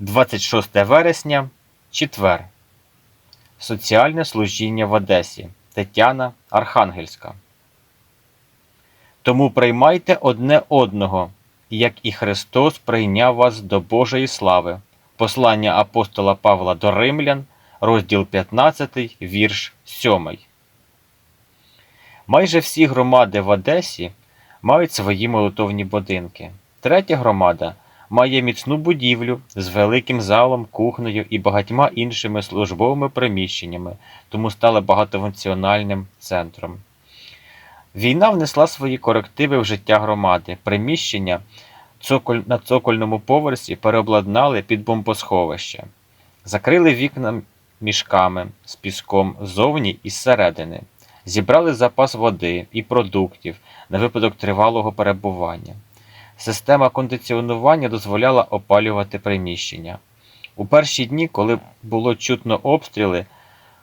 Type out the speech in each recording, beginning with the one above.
26 вересня, четвер. Соціальне служіння в Одесі. Тетяна Архангельська. Тому приймайте одне одного, як і Христос прийняв вас до Божої слави. Послання апостола Павла до Римлян, розділ 15, вірш 7. Майже всі громади в Одесі мають свої молитовні будинки. Третя громада має міцну будівлю з великим залом, кухнею і багатьма іншими службовими приміщеннями, тому стала багатофункціональним центром. Війна внесла свої корективи в життя громади. Приміщення на цокольному поверсі переобладнали під бомбосховище, закрили вікна мішками з піском ззовні і зсередини, зібрали запас води і продуктів на випадок тривалого перебування. Система кондиціонування дозволяла опалювати приміщення. У перші дні, коли було чутно обстріли,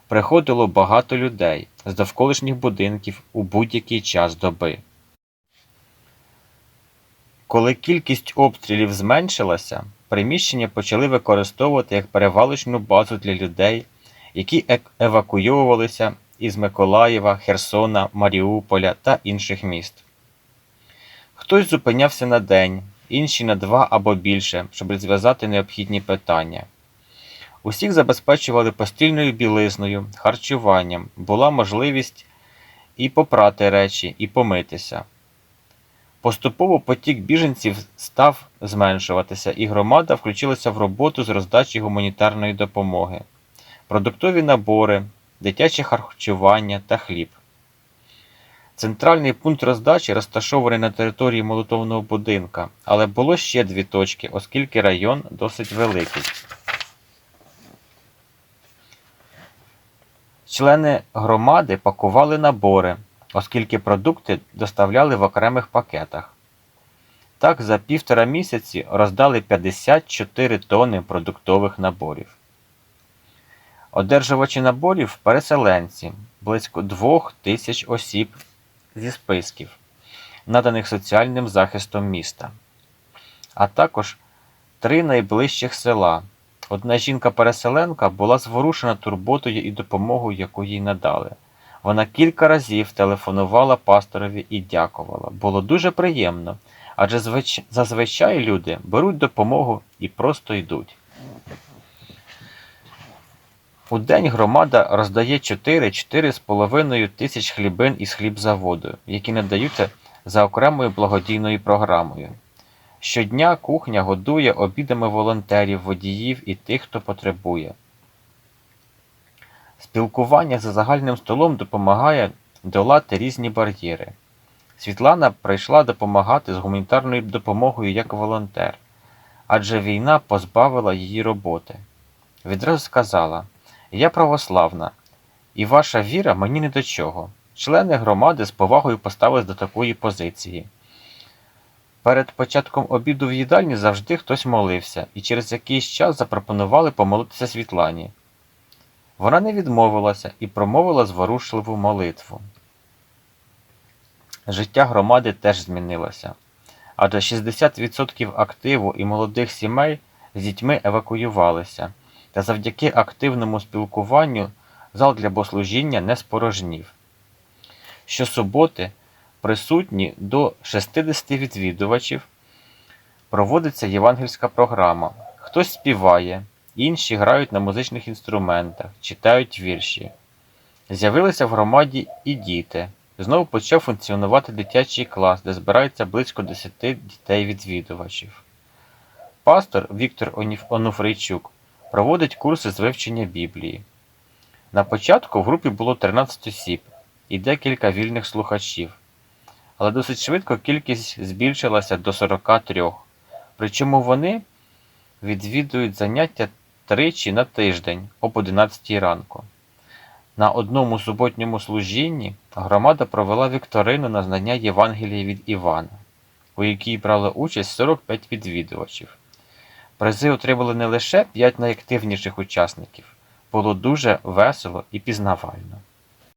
приходило багато людей з довколишніх будинків у будь-який час доби. Коли кількість обстрілів зменшилася, приміщення почали використовувати як перевалочну базу для людей, які евакуйовувалися із Миколаєва, Херсона, Маріуполя та інших міст. Хтось зупинявся на день, інші на два або більше, щоб розв'язати необхідні питання. Усіх забезпечували постільною білизною, харчуванням, була можливість і попрати речі, і помитися. Поступово потік біженців став зменшуватися, і громада включилася в роботу з роздачі гуманітарної допомоги, продуктові набори, дитяче харчування та хліб. Центральний пункт роздачі розташований на території молитовного будинка, але було ще дві точки, оскільки район досить великий. Члени громади пакували набори, оскільки продукти доставляли в окремих пакетах. Так, за півтора місяці роздали 54 тонни продуктових наборів. Одержувачі наборів переселенці, близько двох тисяч осіб зі списків, наданих соціальним захистом міста, а також три найближчих села. Одна жінка-переселенка була зворушена турботою і допомогою, яку їй надали. Вона кілька разів телефонувала пасторові і дякувала. Було дуже приємно, адже звич... зазвичай люди беруть допомогу і просто йдуть. У день громада роздає 4-4,5 тисяч хлібин із хлібзаводу, які надаються за окремою благодійною програмою. Щодня кухня годує обідами волонтерів, водіїв і тих, хто потребує. Спілкування за загальним столом допомагає долати різні бар'єри. Світлана прийшла допомагати з гуманітарною допомогою як волонтер, адже війна позбавила її роботи. Відразу сказала: Я православна, і ваша віра мені не до чого. Члени громади з повагою поставились до такої позиції. Перед початком обіду в їдальні завжди хтось молився, і через якийсь час запропонували помолитися Світлані. Вона не відмовилася і промовила зворушливу молитву. Життя громади теж змінилося, адже 60% активу і молодих сімей з дітьми евакуювалися, та завдяки активному спілкуванню зал для богослужіння не спорожнів. Щосуботи присутні до 60 відвідувачів проводиться євангельська програма. Хтось співає, інші грають на музичних інструментах, читають вірші. З'явилися в громаді і діти. Знову почав функціонувати дитячий клас, де збирається близько 10 дітей-відвідувачів. Пастор Віктор Онуфрийчук проводить курси з вивчення Біблії. На початку в групі було 13 осіб і декілька вільних слухачів, але досить швидко кількість збільшилася до 43. Причому вони відвідують заняття тричі на тиждень об 11 ранку. На одному суботньому служінні громада провела вікторину на знання Євангелія від Івана, у якій брали участь 45 відвідувачів. Призи отримали не лише 5 найактивніших учасників, було дуже весело і пізнавально.